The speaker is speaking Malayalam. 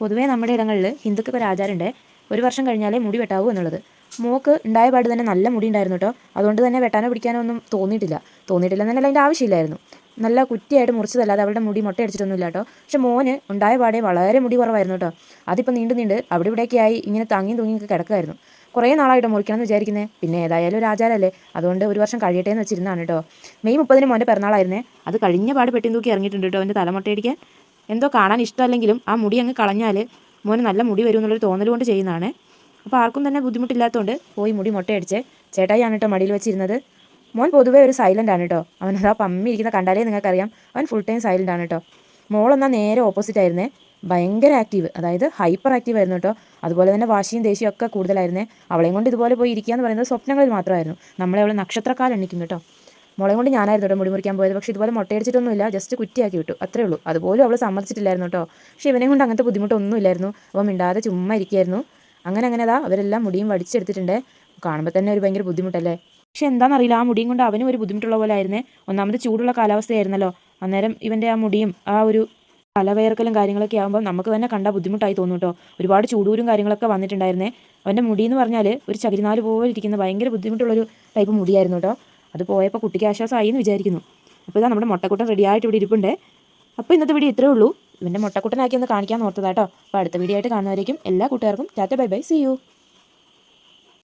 പൊതുവേ നമ്മുടെ ഇടങ്ങളിൽ ഹിന്ദുക്കൾക്ക് ഒരു ആചാരമുണ്ട്. ഒരു വർഷം കഴിഞ്ഞാലേ മുടി വെട്ടാവൂ എന്നുള്ളത്. മോക്ക് ഉണ്ടായ പാട് തന്നെ നല്ല മുടി ഉണ്ടായിരുന്നു കേട്ടോ. അതുകൊണ്ട് തന്നെ വെട്ടാനോ പിടിക്കാനോ ഒന്നും തോന്നിയിട്ടില്ല. തോന്നിയിട്ടില്ല എന്നല്ല അതിന്റെ ആവശ്യമില്ലായിരുന്നു. നല്ല കുറ്റിയായിട്ട് മുറിച്ചതല്ലാതെ അവളുടെ മുടി മുട്ട അടിച്ചിട്ടൊന്നുമില്ല കേട്ടോ. പക്ഷെ മോന് ഉണ്ടായ പാടെ വളരെ മുടി കുറവായിരുന്നു കേട്ടോ. അതിപ്പോൾ നീണ്ടു നീണ്ട് അവിടെ ഇവിടെയൊക്കെ ആയി ഇങ്ങനെ തങ്ങിയും തൂങ്ങിയൊക്കെ കിടക്കുമായിരുന്നു കുറേ നാളായിട്ട് മുറിക്കണം എന്ന് വിചാരിക്കുന്നത് പിന്നെ ഏതായാലും ഒരു ആചാരമല്ലേ. അതുകൊണ്ട് ഒരു വർഷം കഴിയട്ടെ എന്ന് വെച്ചിരുന്നതാണ് കേട്ടോ. മെയ് മുപ്പതിന് മോന്റെ പിറന്നാളായിരുന്നേ. അത് കഴിഞ്ഞ പാട് പെട്ടി തൂക്കി ഇറങ്ങിയിട്ടുണ്ട് കേട്ടോ അവന്റെ തലമുട്ടയടിക്കാൻ എന്തോ കാണാൻ ഇഷ്ടമല്ലെങ്കിലും ആ മുടി അങ്ങ് കളഞ്ഞാൽ മോന് നല്ല മുടി വരും എന്നുള്ളൊരു തോന്നൽ കൊണ്ട് ചെയ്യുന്നതാണ്. അപ്പോൾ ആർക്കും തന്നെ ബുദ്ധിമുട്ടില്ലാത്തതുകൊണ്ട് പോയി മുടി മുട്ടയടിച്ച് ചേട്ടായിയാണ് കേട്ടോ മടിയിൽ വെച്ചിരുന്നത്. മോൻ പൊതുവേ ഒരു സൈലന്റ് ആണ് കേട്ടോ അവൻ ആ പമ്മി ഇരിക്കുന്ന കണ്ടാലേ നിങ്ങൾക്കറിയാം. അവൻ ഫുൾ ടൈം സൈലന്റ് ആണ് കേട്ടോ മോളെന്നാൽ നേരെ ഓപ്പോസിറ്റ് ആയിരുന്നേ. ഭയങ്കര ആക്റ്റീവ് അതായത് ഹൈപ്പർ ആക്റ്റീവ് ആയിരുന്നു കേട്ടോ അതുപോലെ തന്നെ വാശിയും ദേഷ്യവും ഒക്കെ കൂടുതലായിരുന്നേ. അവളെയും കൊണ്ട് ഇതുപോലെ പോയി ഇരിക്കുക എന്ന് പറയുന്നത് സ്വപ്നങ്ങളിൽ മാത്രമായിരുന്നു. നമ്മളെ അവൾ നക്ഷത്രക്കാലം എണ്ണിക്കും കേട്ടോ മോളെ കൊണ്ട് ഞാനായിരുന്നു കേട്ടോ മുടി മുറിക്കാൻ പോയത്. പക്ഷേ ഇതുപോലെ മുട്ടയടിച്ചിട്ടൊന്നുമില്ല. ജസ്റ്റ് കുറ്റിയാക്കി വിട്ടു. അത്രേ ഉള്ളൂ. അതുപോലും അവൾ സമ്മതിച്ചിട്ടില്ലായിരുന്നു കേട്ടോ പക്ഷേ ഇവനെ കൊണ്ട് അങ്ങനത്തെ ബുദ്ധിമുട്ടൊന്നുമില്ലായിരുന്നു. അവൻ മിണ്ടാതെ ചുമ്മാ ഇരിക്കുകയായിരുന്നു അങ്ങനെ അങ്ങനെ അതാ അവരെല്ലാം മുടിയും വടിച്ചെടുത്തിട്ടുണ്ട്. കാണുമ്പോൾ തന്നെ ഒരു ഭയങ്കര ബുദ്ധിമുട്ടല്ലേ? പക്ഷേ എന്താണെന്നറിയില്ല ആ മുടിയും കൊണ്ട് അവനും ഒരു ബുദ്ധിമുട്ടുള്ള പോലെ ആയിരുന്നേ. ഒന്നാമത് ചൂടുള്ള കാലാവസ്ഥയായിരുന്നല്ലോ. അന്നേരം ഇവന്റെ ആ മുടിയും ആ ഒരു തലവേർക്കലും കാര്യങ്ങളൊക്കെ ആകുമ്പോൾ നമുക്ക് തന്നെ കണ്ടാൽ ബുദ്ധിമുട്ടായി തോന്നും കേട്ടോ ഒരുപാട് ചൂടൂരും കാര്യങ്ങളൊക്കെ വന്നിട്ടുണ്ടായിരുന്നേ. അവന്റെ മുടി എന്ന് പറഞ്ഞാൽ ഒരു ചകിരിനാല് പോലെ ഇരിക്കുന്ന ഭയങ്കര ബുദ്ധിമുട്ടുള്ളൊരു ടൈപ്പ് മുടിയായിരുന്നു കേട്ടോ അത് പോയപ്പോൾ കുട്ടിക്ക് ആശ്വാസമായി എന്ന് വിചാരിക്കുന്നു. അപ്പോൾ ഇതാ നമ്മുടെ മുട്ടക്കുട്ടൻ റെഡിയായിട്ട് ഇവിടെ ഇരിപ്പുണ്ടേ. അപ്പോൾ ഇന്നത്തെ വീഡിയോ ഇത്രേ ഉള്ളൂ. ഇവന്റെ മുട്ടക്കുട്ടനാക്കി ഒന്ന് കാണിക്കാൻ ഓർത്തതാട്ടോ. അപ്പോൾ അടുത്ത വീഡിയോ ആയിട്ട് കാണുന്നവരേക്കും എല്ലാ കൂട്ടുകാർക്കും tata bye bye. See you